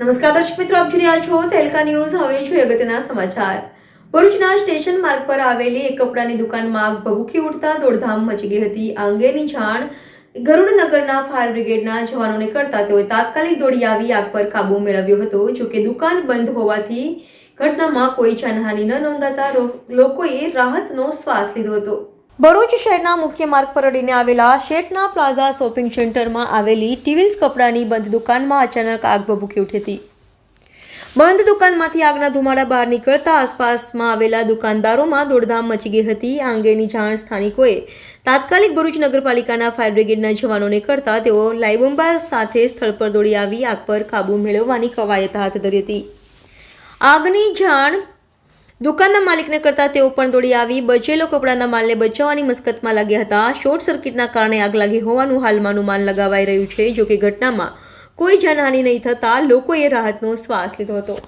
નમસ્કાર દર્શક મિત્રો, આપ જોઈ રહ્યા છો તેલકા ન્યૂઝ. હવે જોઈએ અગત્યના સમાચાર. ભરૂચના સ્ટેશન માર્ગ પર આવેલી એક કપડાની દુકાનમાં આગ ભભૂકી ઉઠતા દોડધામ મચી ગઈ હતી. આ અંગેની જાણ ગરુડનગરના ફાયર બ્રિગેડના જવાનોને કરતા તેઓએ તાત્કાલિક દોડી આવી આગ પર કાબુ મેળવ્યો હતો. જો કે દુકાન બંધ હોવાથી ઘટનામાં કોઈ જાનહાનિ ન નોંધાતા લોકોએ રાહતનો શ્વાસ લીધો હતો. ભરૂચ શહેરના મુખ્ય માર્ગ પર અડીને આવેલા શેઠના પ્લાઝા શોપિંગ સેન્ટરમાં આવેલી ટીવીલ્સ કપડાની બંધ દુકાનમાં અચાનક આગ ભભૂકી ઉઠી હતી. બંધ દુકાનમાંથી આગના ધુમાડા બહાર નીકળતા આસપાસમાં આવેલા દુકાનદારોમાં દોડધામ મચી ગઈ હતી. આ અંગેની જાણ સ્થાનિકોએ તાત્કાલિક ભરૂચ નગરપાલિકાના ફાયર બ્રિગેડના જવાનોને કરતા તેઓ લાઈબોમ્બા સાથે સ્થળ પર દોડી આવી આગ પર કાબૂ મેળવવાની કવાયત હાથ ધરી હતી. આગની જાણ દુકાનના માલિકને કરતા તેઓ પણ દોડી આવી. બચેલો કપડાના માલને બચાવવાની મસ્કતમાં લાગ્યા હતા. શોર્ટ સર્કિટના કારણે આગ લાગી હોવાનું હાલમાં અનુમાન લગાવાઈ રહ્યું છે, જોકે ઘટનામાં કોઈ જાનહાનિ નહીં થતાં લોકોએ રાહતનો શ્વાસ લીધો હતો.